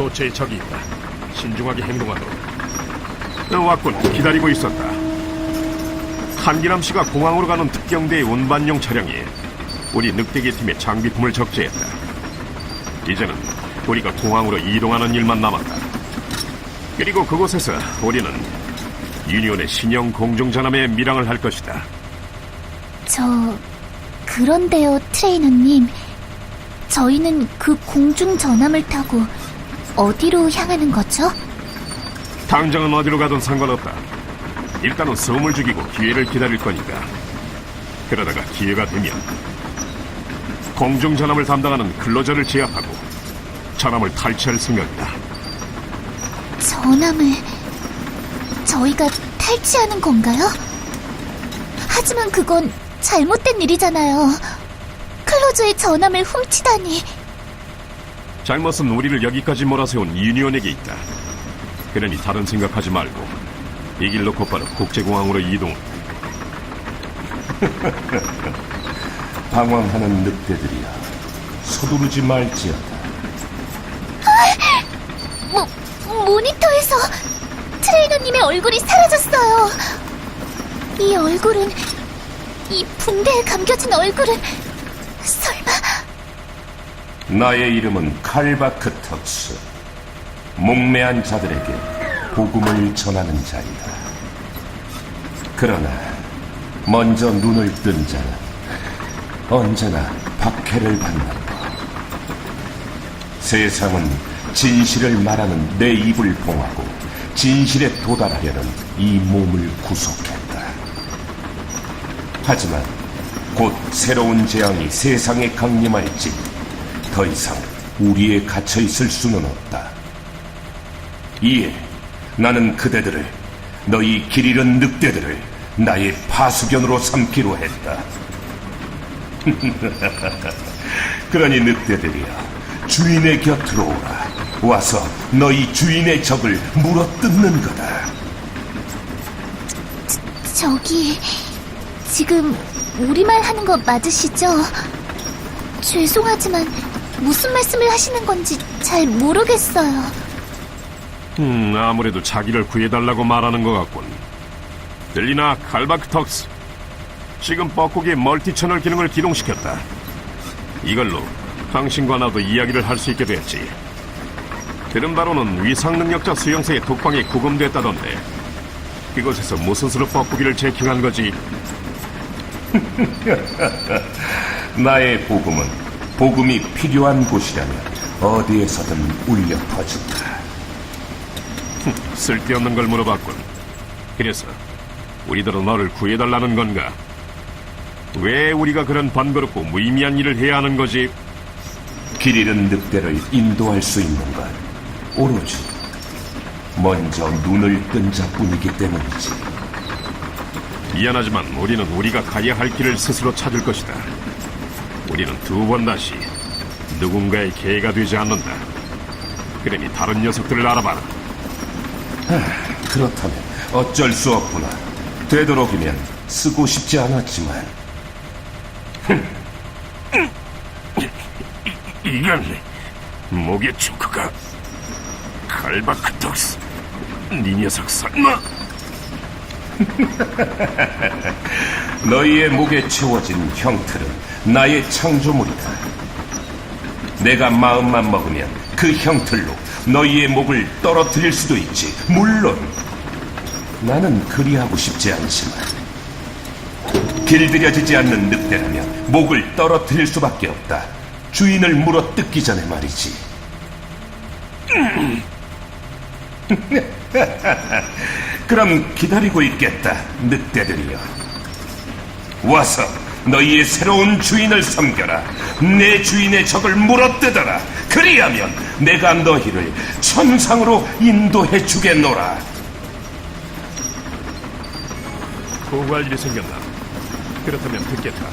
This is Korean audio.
도처에 적이 있다. 신중하게 행동하도록. 어, 왔군. 기다리고 있었다. 한기남 씨가 공항으로 가는 특경대의 운반용 차량에 우리 늑대기 팀의 장비품을 적재했다. 이제는 우리가 공항으로 이동하는 일만 남았다. 그리고 그곳에서 우리는 유니온의 신형 공중전함에 밀항을 할 것이다. 저, 그런데요, 트레이너님. 저희는 그 공중 전함을 타고 어디로 향하는 거죠? 당장은 어디로 가든 상관없다. 일단은 소음을 죽이고 기회를 기다릴 거니까. 그러다가 기회가 되면 공중 전함을 담당하는 근로자를 제압하고 전함을 탈취할 생각이다. 전함을 저희가 탈취하는 건가요? 하지만 그건 잘못된 일이잖아요. 클로저의 전함을 훔치다니. 잘못은 우리를 여기까지 몰아세운 유니온에게 있다. 그러니 다른 생각하지 말고 이 길로 곧바로 국제공항으로 이동. 방황하는 늑대들이야 서두르지 말지어다 모, 모니터에서 트레이너님의 얼굴이 사라졌어요. 이 얼굴은, 이 붕대에 감겨진 얼굴은, 설마, 나의 이름은 칼바크턱스 목매한 자들에게 복음을 전하는 자이다. 그러나 먼저 눈을 뜬 자는 언제나 박해를 받는다. 세상은 진실을 말하는 내 입을 봉하고 진실에 도달하려는 이 몸을 구속했다. 하지만 곧 새로운 재앙이 세상에 강림할지 더 이상 우리에 갇혀 있을 수는 없다. 이에 나는 그대들을 너희 길 잃은 늑대들을 나의 파수견으로 삼기로 했다. 그러니 늑대들이여 주인의 곁으로 오라. 와서 너희 주인의 적을 물어뜯는 거다. 저기, 지금 우리말 하는 거 맞으시죠? 죄송하지만 무슨 말씀을 하시는 건지 잘 모르겠어요. 음, 아무래도 자기를 구해달라고 말하는 것 같군. 들리나, 칼바크턱스? 지금 뻐꾸기의 멀티 채널 기능을 기동시켰다. 이걸로 당신과 나도 이야기를 할 수 있게 됐지. 들은 바로는 위상 능력자 수용소의 독방에 구금됐다던데. 그곳에서 무슨 수로 뻐꾸기를 제킹한 거지? 나의 복음은 복음이 필요한 곳이라면 어디에서든 울려 퍼진다. 쓸데없는 걸 물어봤군. 그래서 우리들은 너를 구해달라는 건가? 왜 우리가 그런 번거롭고 무의미한 일을 해야 하는 거지? 길 잃은 늑대를 인도할 수 있는 건 오로지 먼저 눈을 뜬 자뿐이기 때문이지. 미안하지만 우리는 우리가 가야 할 길을 스스로 찾을 것이다. 우리는 두 번 다시 누군가의 개가 되지 않는다. 그러니 다른 녀석들을 알아봐라. 그렇다면 어쩔 수 없구나. 되도록이면 쓰고 싶지 않았지만 이건 목의 초크가 칼바크톡스. 네 녀석 설마? 너희의 목에 채워진 형틀은 나의 창조물이다. 내가 마음만 먹으면 그 형틀로 너희의 목을 떨어뜨릴 수도 있지. 물론 나는 그리하고 싶지 않지만 길들여지지 않는 늑대라면 목을 떨어뜨릴 수밖에 없다. 주인을 물어 뜯기 전에 말이지. 그럼 기다리고 있겠다, 늑대들이여. 와서 너희의 새로운 주인을 섬겨라. 내 주인의 적을 물어뜯어라. 그리하면 내가 너희를 천상으로 인도해 주겠노라. 보고할 일이 생겼나? 그렇다면 듣겠다.